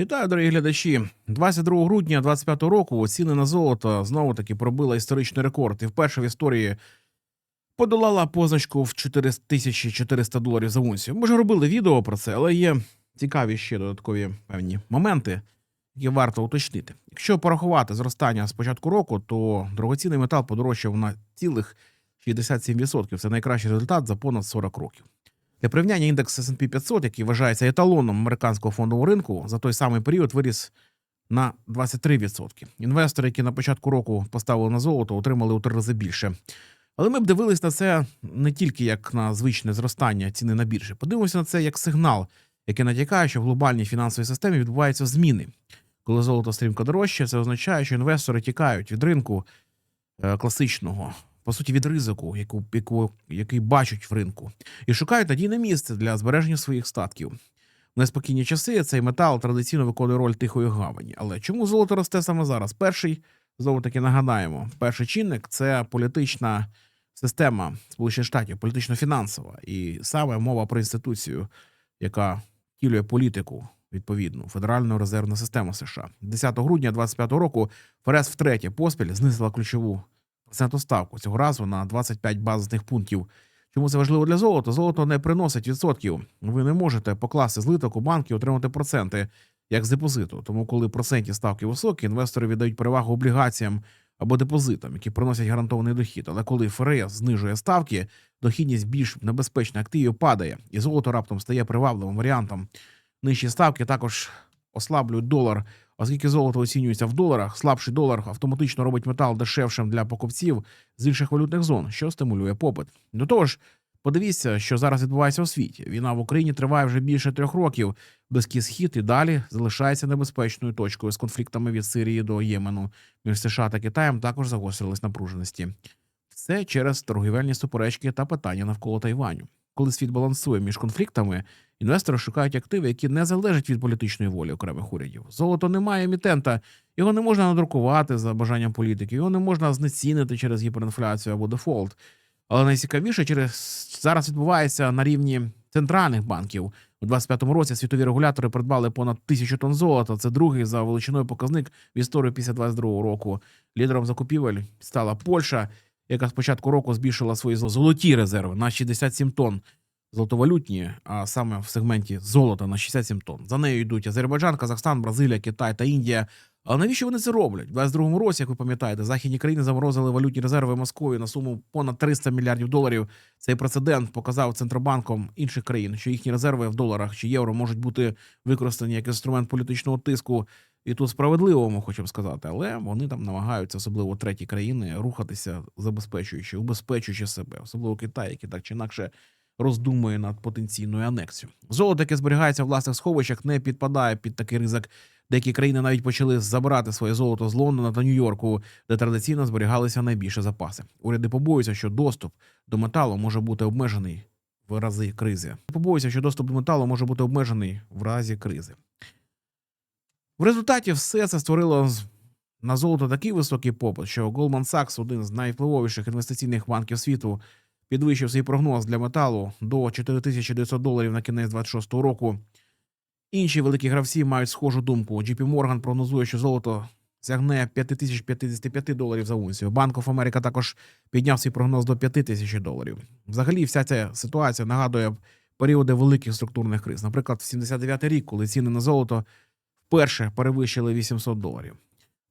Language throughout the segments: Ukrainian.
Вітаю, дорогі глядачі. 22 грудня 25 року ціни на золото знову таки пробила історичний рекорд і вперше в історії подолала позначку в 4400 доларів за унцію. Ми вже робили відео про це, але є цікаві ще додаткові певні моменти, які варто уточнити. Якщо порахувати зростання з початку року, то дорогоцінний метал подорожчав на цілих 67%. Це найкращий результат за понад 40 років. Для порівняння індекс S&P 500, який вважається еталоном американського фондового ринку, за той самий період виріс на 23%. Інвестори, які на початку року поставили на золото, отримали у три рази більше. Але ми б дивились на це не тільки як на звичне зростання ціни на біржі. Подивимося на це як сигнал, який натякає, що в глобальній фінансовій системі відбуваються зміни. Коли золото стрімко дорожче, це означає, що інвестори тікають від ринку е, класичного, по суті, від ризику, яку, яку, який бачать в ринку, і шукають надійне місце для збереження своїх статків. В неспокійні часи цей метал традиційно виконує роль тихої гавані. Але чому золото росте саме зараз? Перший, знову таки нагадаємо, перший чинник це політична система Сполучених Штатів, політично-фінансова, і саме мова про інституцію, яка втілює політику відповідну Федеральну резервну систему США. 10 грудня 2025 року ФРС втретє поспіль знизила ключову процентну ставку цього разу на 25 базисних пунктів. Чому це важливо для золота? Золото не приносить відсотків. Ви не можете покласти злиток у банк і отримати проценти як з депозиту. Тому, коли процентні ставки високі, інвестори віддають перевагу облігаціям або депозитам, які приносять гарантований дохід. Але коли ФРС знижує ставки, дохідність більш небезпечних активів падає, і золото раптом стає привабливим варіантом. Нижчі ставки також ослаблюють долар, оскільки золото оцінюється в доларах. Слабший долар автоматично робить метал дешевшим для покупців з інших валютних зон, що стимулює попит. До того ж, подивіться, що зараз відбувається у світі. Війна в Україні триває вже більше трьох років. Близький схід і далі залишається небезпечною точкою з конфліктами від Сирії до Ємену. Між США та Китаєм також загострились напруженості. Все через торгівельні суперечки та питання навколо Тайваню. Коли світ балансує між конфліктами, інвестори шукають активи, які не залежать від політичної волі окремих урядів. Золото не має емітента, його не можна надрукувати за бажанням політики, його не можна знецінити через гіперінфляцію або дефолт. Але найцікавіше через зараз відбувається на рівні центральних банків. У 25-му році світові регулятори придбали понад тисячу тонн золота. Це другий за величиною показник в історії після 22-го року. Лідером закупівель стала Польща, яка з початку року збільшила свої золоті резерви на 67 тонн золотовалютні, а саме в сегменті золота на 67 тонн. За нею йдуть Азербайджан, Казахстан, Бразилія, Китай та Індія. Але навіщо вони це роблять? У 22-му році, як ви пам'ятаєте, західні країни заморозили валютні резерви Москві на суму понад 300 мільярдів доларів. Цей прецедент показав центробанком інших країн, що їхні резерви в доларах чи євро можуть бути використані як інструмент політичного тиску. І тут справедливо, ми хочемо сказати, але вони там намагаються, особливо треті країни, рухатися, забезпечуючи, убезпечуючи себе, особливо Китай, який так чи інакше роздумує над потенційною анексією. Золото, яке зберігається в власних сховищах, не підпадає під такий ризик. Деякі країни навіть почали забирати своє золото з Лондона та Нью-Йорку, де традиційно зберігалися найбільші запаси. Уряди побоюються, що доступ до металу може бути обмежений в разі кризи. Побоюються, що доступ до металу може бути обмежений в разі кризи. В результаті все це створило на золото такий високий попит, що Goldman Sachs, один з найвпливовіших інвестиційних банків світу, підвищив свій прогноз для металу до 4900 доларів на кінець 26-го року. Інші великі гравці мають схожу думку. JP Morgan прогнозує, що золото сягне 5055 доларів за унцію. Банк of America також підняв свій прогноз до 5000 доларів. Взагалі, вся ця ситуація нагадує періоди великих структурних криз. Наприклад, в 79 рік, коли ціни на золото вперше перевищили 800 доларів.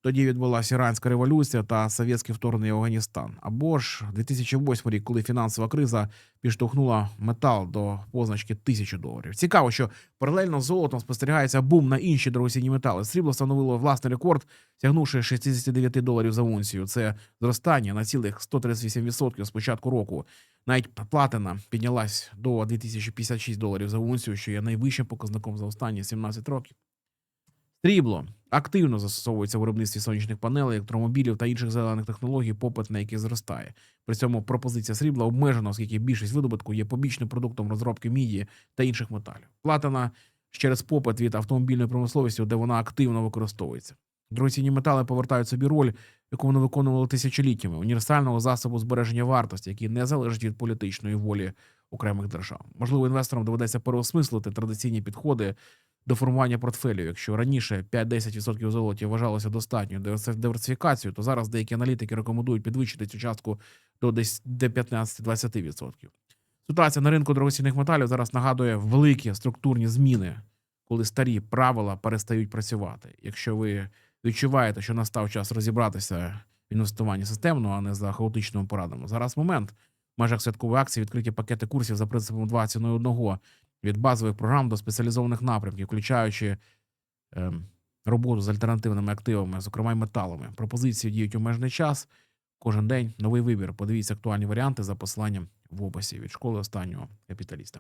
Тоді відбулася іранська революція та совєтське вторгнення в Афганістан. Або ж 2008 рік, коли фінансова криза підштовхнула метал до позначки 1000 доларів. Цікаво, що паралельно з золотом спостерігається бум на інші дорогоцінні метали. Срібло становило власний рекорд, сягнувши 69 доларів за унцію. Це зростання на цілих 138% з початку року. Навіть платина піднялась до 2056 доларів за унцію, що є найвищим показником за останні 17 років. Срібло активно застосовується в виробництві сонячних панелей, електромобілів та інших зелених технологій, попит на які зростає. При цьому пропозиція срібла обмежена, оскільки більшість видобутку є побічним продуктом розробки міді та інших металів. Платина через попит від автомобільної промисловості, де вона активно використовується. Дорогоцінні метали повертають собі роль, яку вони виконували тисячоліттями універсального засобу збереження вартості, який не залежить від політичної волі окремих держав. Можливо, інвесторам доведеться переосмислити традиційні підходи до формування портфелю. Якщо раніше 5-10% золоті вважалося достатньою диверсифікацією, то зараз деякі аналітики рекомендують підвищити цю частку до десь до 15-20%. Ситуація на ринку дорогоцінних металів зараз нагадує великі структурні зміни, коли старі правила перестають працювати. Якщо ви відчуваєте, що настав час розібратися в інвестуванні системно, а не за хаотичними порадами, зараз момент. В межах святкової акції відкриті пакети курсів за принципом 2 ціною одного від базових програм до спеціалізованих напрямків, включаючи ем, роботу з альтернативними активами, зокрема й металами. Пропозиції діють обмежений час. Кожен день новий вибір. Подивіться актуальні варіанти за посиланням в описі від школи останнього капіталіста.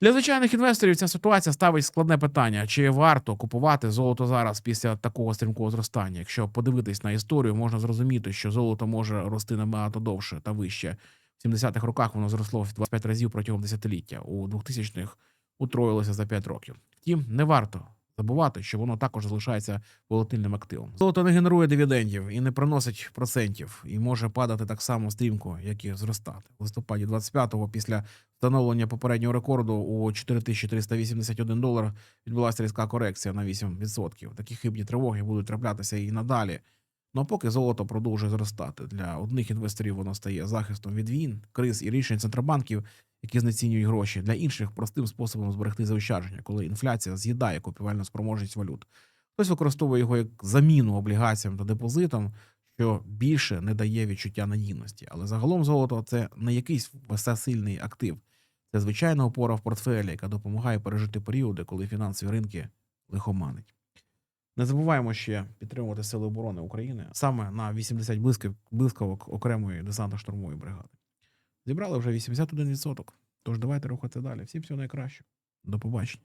Для звичайних інвесторів ця ситуація ставить складне питання: чи варто купувати золото зараз після такого стрімкого зростання? Якщо подивитись на історію, можна зрозуміти, що золото може рости набагато довше та вище. В 70-х роках воно зросло в 25 разів протягом десятиліття. У 2000-х утроїлося за 5 років. Втім, не варто забувати, що воно також залишається волатильним активом. Золото не генерує дивідендів і не приносить процентів, і може падати так само стрімко, як і зростати. В листопаді 25-го, після встановлення попереднього рекорду у 4381 долар, відбулася різка корекція на 8%. Такі хибні тривоги будуть траплятися і надалі. Ну поки золото продовжує зростати. Для одних інвесторів воно стає захистом від війн, криз і рішень центробанків, які знецінюють гроші. Для інших простим способом зберегти заощадження, коли інфляція з'їдає купівельну спроможність валют. Хтось використовує його як заміну облігаціям та депозитам, що більше не дає відчуття надійності. Але загалом золото це не якийсь всесильний актив. Це звичайна опора в портфелі, яка допомагає пережити періоди, коли фінансові ринки лихоманить. Не забуваємо ще підтримувати Сили оборони України саме на 80 блискав- блискавок окремої десантно-штурмової бригади. Зібрали вже 81%. Тож давайте рухати далі. Всім всього найкращого. До побачення.